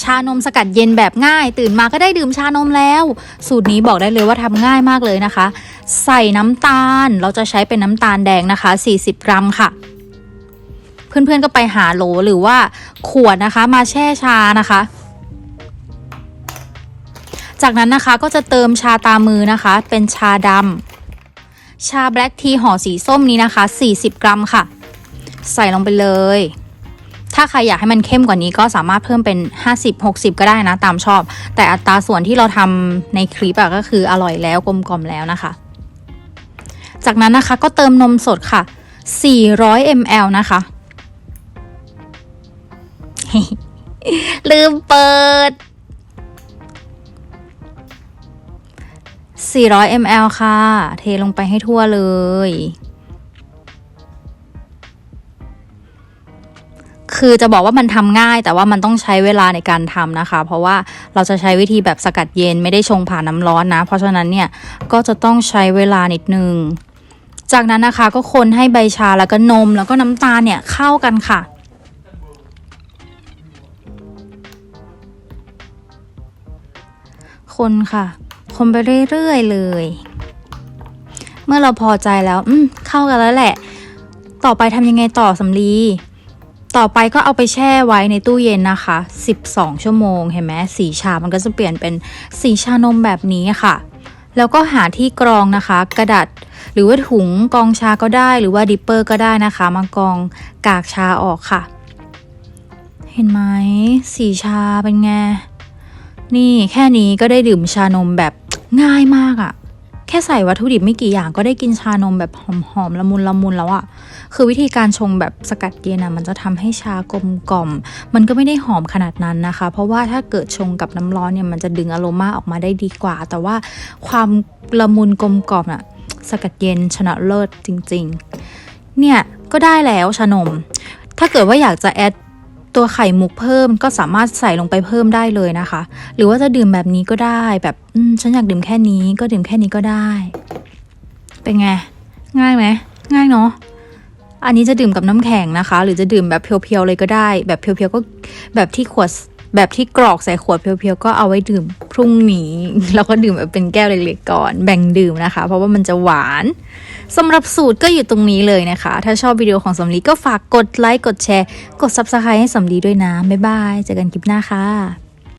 ชานมสกัดเย็นแบบง่าย ตื่นมาก็ได้ดื่มชานมแล้ว สูตรนี้บอกได้เลยว่าทำง่ายมากเลยนะคะ ใส่น้ำตาลเราจะใช้เป็นน้ำตาลแดงนะคะ 40 กรัมค่ะ เพื่อนๆก็ไปหาโหลหรือว่าขวดนะคะมาแช่ชานะคะ จากนั้นนะคะก็จะเติมชาตามือนะคะ เป็นชาดำชาแบล็กทีห่อสีส้มนี้นะคะ 40 กรัมค่ะ ใส่ลงไปเลย ถ้าใครอยากให้มันเข้มกว่านี้ก็สามารถเพิ่มเป็น 50 60 ก็ได้นะตามชอบ แต่อัตราส่วนที่เราทำในคลิปอะก็คืออร่อยแล้วกลมกล่อมแล้วนะคะ จากนั้นนะคะก็เติมนมสดค่ะ 400 ml นะคะ ลืมเปิด 400 ml ค่ะ เทลงไปให้ทั่วเลย คือจะบอกว่ามันทำง่าย แต่ว่ามันต้องใช้เวลาในการทำนะคะ เพราะว่าเราจะใช้วิธีแบบสกัดเย็นไม่ได้ชงผ่านน้ำร้อนนะ เพราะฉะนั้นเนี่ยก็จะต้องใช้เวลานิดนึง จากนั้นนะคะก็คนให้ใบชาแล้วก็นมแล้วก็น้ำตาลเนี่ยเข้ากันค่ะคนค่ะ คนไปเรื่อยๆเลย เมื่อเราพอใจแล้ว อืมเข้ากันแล้วแหละ ต่อไปทำยังไงต่อสำลี ต่อไปก็เอาไปแช่ไว้ในตู้เย็นนะคะ 12 ชั่วโมง เห็นไหมสีชา มันก็จะเปลี่ยนเป็นสีชานมแบบนี้ค่ะ แล้วก็หาที่กรองนะคะ กระดาษหรือว่าถุงกรองชาก็ได้ หรือว่าดิปเปอร์ก็ได้นะคะ มากรองกากชาออกค่ะ เห็นไหมสีชาเป็นไง นี่แค่นี้ก็ได้ดื่มชานมแบบง่ายมากอะ่ะ ค่ใส่วัตถุดิบไม่กี่อย่างก็ได้กินชานมแบบหอมๆละมุนละมุนแล้วอะ่ะ คือวิธีการชงแบบสกัดเย็นอะมันจะทำให้ชากลมกล่อม มันก็ไม่ได้หอมขนาดนั้นนะคะ เพราะว่าถ้าเกิดชงกับน้ำร้อนเนี่ยมันจะดึงอโรมาออกมาได้ดีกว่า แต่ว่าความละมุนกลมกล่อมอะสกัดเย็นชนะเลิศจริง ๆ เนี่ยก็ได้แล้วชานม ถ้าเกิดว่าอยากจะแอด ตัวไข่มุกเพิ่มก็สามารถใส่ลงไปเพิ่มได้เลยนะคะ หรือว่าจะดื่มแบบนี้ก็ได้แบบฉันอยากดื่มแค่นี้ก็ดื่มแค่นี้ก็ได้ เป็นไง ง่ายไหมง่ายเนาะอันนี้จะดื่มกับน้ำแข็งนะคะ หรือจะดื่มแบบเพียวๆเลยก็ได้ แบบเพียวๆก็แบบที่ขวด แบบที่กรอกใส่ขวดเพียวๆก็เอาไว้ดื่มพรุ่งนี้ แล้วก็ดื่มแบบเป็นแก้วเล็กๆก่อน แบ่งดื่มนะคะ เพราะว่ามันจะหวานสำหรับสูตรก็อยู่ตรงนี้เลยนะคะ ถ้าชอบวิดีโอของสำลีก็ฝากกดไลค์กดแชร์ กด subscribe ให้สำลีด้วยนะ บ๊ายบาย เจอกันคลิปหน้าค่ะ